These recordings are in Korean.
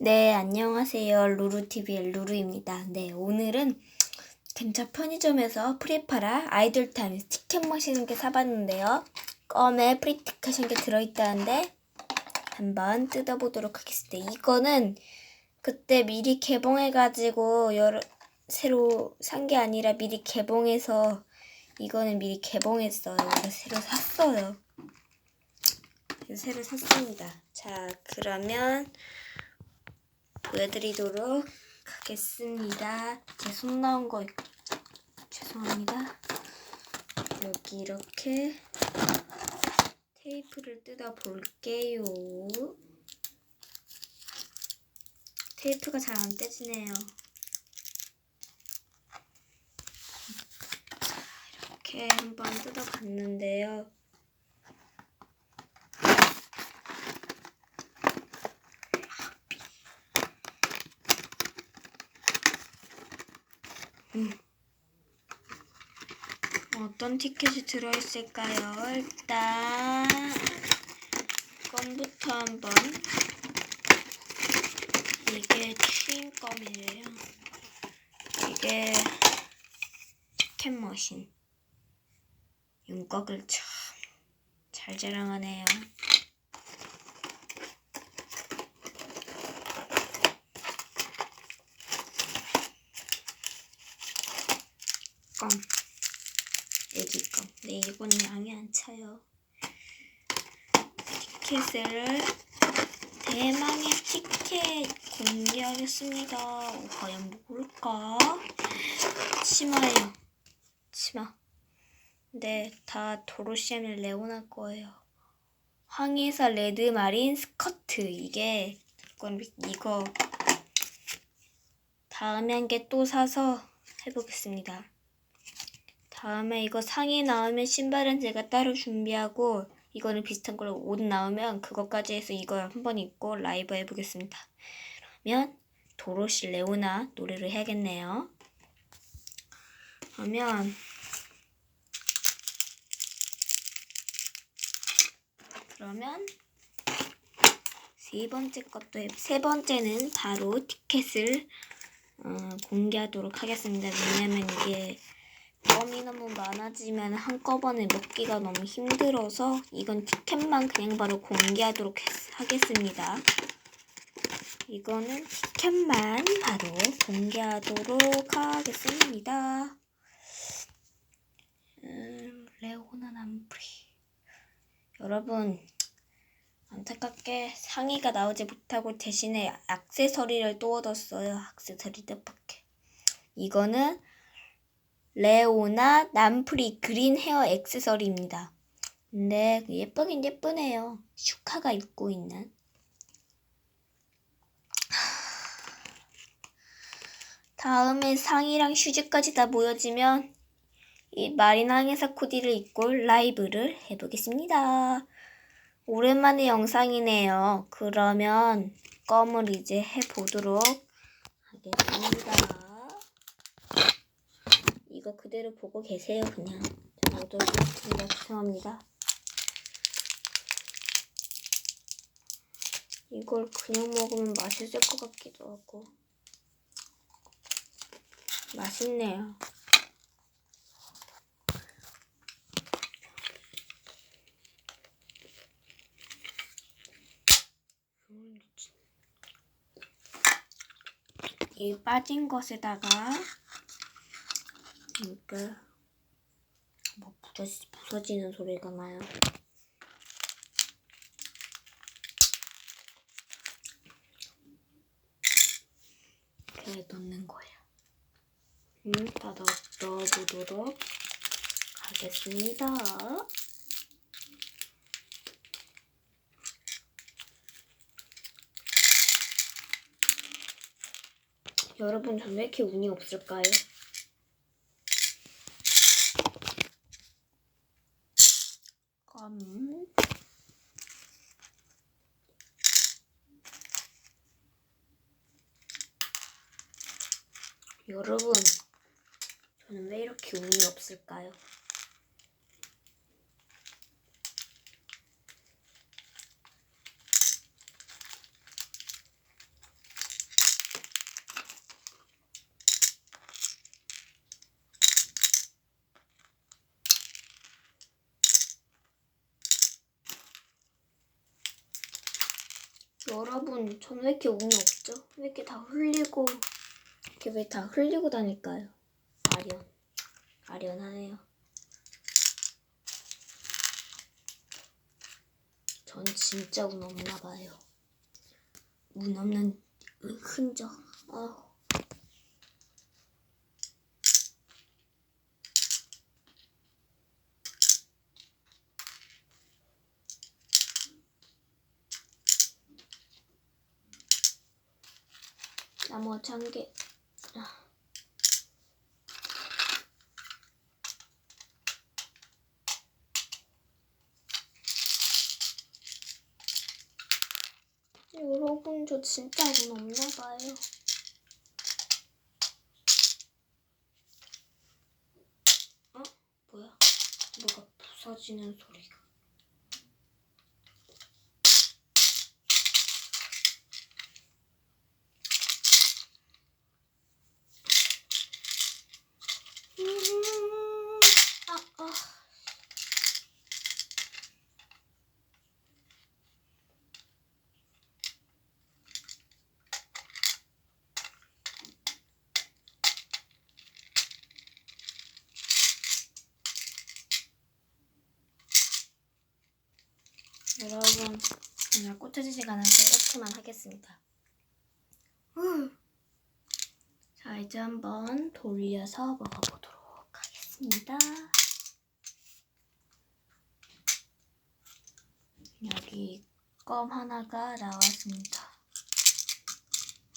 네, 안녕하세요. 루루TV의 루루입니다. 네, 오늘은 근처 편의점에서 프리파라 아이돌 타임 티켓 마시는 게 사봤는데요. 껌에 프리티켓인 게 들어있다는데 한번 뜯어보도록 하겠습니다. 이거는 그때 미리 개봉해가지고 여러 새로 산 게 아니라 미리 개봉해서 이거는 미리 개봉했어요. 새로 샀어요. 새로 샀습니다. 자, 그러면 보여드리도록 하겠습니다. 제 손 나온 거 죄송합니다. 여기 이렇게 테이프를 뜯어 볼게요. 테이프가 잘 안 떼지네요. 이렇게 한번 뜯어 봤는데요. 어떤 티켓이 들어있을까요? 일단 껌부터 한번 이게 추인껌이래요. 이게 티켓 머신 윤곽을 참 잘 자랑하네요. 껌 애기 껌. 네, 이거는 양이 안 차요. 티켓을 대망의 티켓 공개하겠습니다. 어, 과연 뭘까? 치마예요. 치마. 네, 다 도로시아밀 레오나 거예요. 황희사 레드 마린 스커트. 이게 이건 이거 다음에 한 개 또 사서 해보겠습니다. 다음에 이거 상의 나오면 신발은 제가 따로 준비하고 이거는 비슷한 걸로 옷 나오면 그것까지 해서 이걸 한번 입고 라이브 해보겠습니다. 그러면 도로시 레오나 노래를 해야겠네요. 그러면 그러면 세 번째 것도 해, 세 번째는 바로 티켓을 어, 공개하도록 하겠습니다. 왜냐면 이게 껌이 너무 많아지면 한꺼번에 먹기가 너무 힘들어서 이건 티켓만 그냥 바로 공개하도록 했- 하겠습니다. 이거는 티켓만 바로 공개하도록 하겠습니다. 음, 레오나 남프리 여러분 안타깝게 상의가 나오지 못하고 대신에 액세서리를 또 얻었어요. 액세서리 뜻밖에. 이거는 레오나 남프리 그린 헤어 액세서리입니다. 근데 예쁘긴 예쁘네요. 슈카가 입고 있는. 다음에 상의랑 슈즈까지 다 모여지면 이 항해사 코디를 입고 라이브를 해보겠습니다. 오랜만에 영상이네요. 그러면 껌을 이제 해보도록 하겠습니다. 이거 그대로 보고 계세요, 그냥. 못 오겠습니다. 죄송합니다. 이걸 그냥 먹으면 맛있을 것 같기도 하고. 맛있네요. 이 빠진 것에다가 이렇게 뭐 부서지, 부서지는 소리가 나요. 이렇게 넣는 거예요. 음, 다 넣, 넣어보도록 하겠습니다. 여러분, 전 왜 이렇게 운이 없을까요? 껌. 여러분, 저는 왜 이렇게 운이 없을까요? 여러분, 저는 왜 이렇게 운이 없죠? 왜 이렇게 다 흘리고, 이렇게 왜 다 흘리고 다닐까요? 아련. 아련하네요. 전 진짜 운 없나 봐요. 운 없는 흔적. 아. 개. 아. 여러분, 저 진짜 운 없나 봐요. 어? 뭐야? 뭐가 부서지는 소리가. 음, 아, 아. 여러분, 오늘 꽃꽂이 시간은 이렇게만 하겠습니다. 후. 자, 이제 한번 돌려서 먹어보도록 하겠습니다. 여기 껌 하나가 나왔습니다.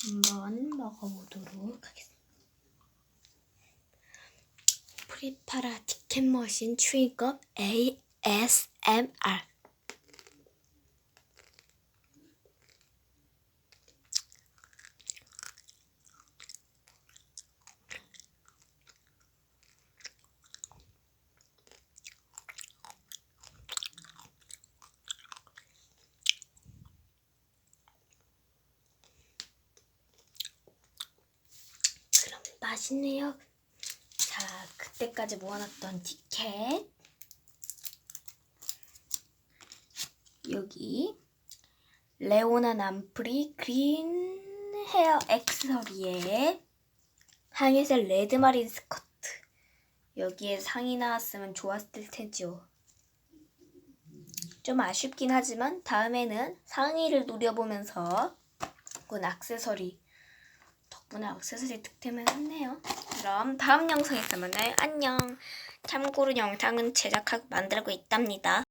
한번 먹어보도록 하겠습니다. 프리파라 티켓머신 추위껌 ASMR 그럼 맛있네요. 자, 그때까지 모아놨던 티켓. 여기 레오나 남프리 그린 헤어 액세서리에 하이색 레드마린 스커트. 여기에 상이 나왔으면 좋았을 테지요. 좀 아쉽긴 하지만 다음에는 상의를 노려보면서 그건 액세서리 덕분에 액세서리 득템을 했네요. 그럼 다음 영상에서 만나요. 안녕. 참고로 영상은 제작하고 만들고 있답니다.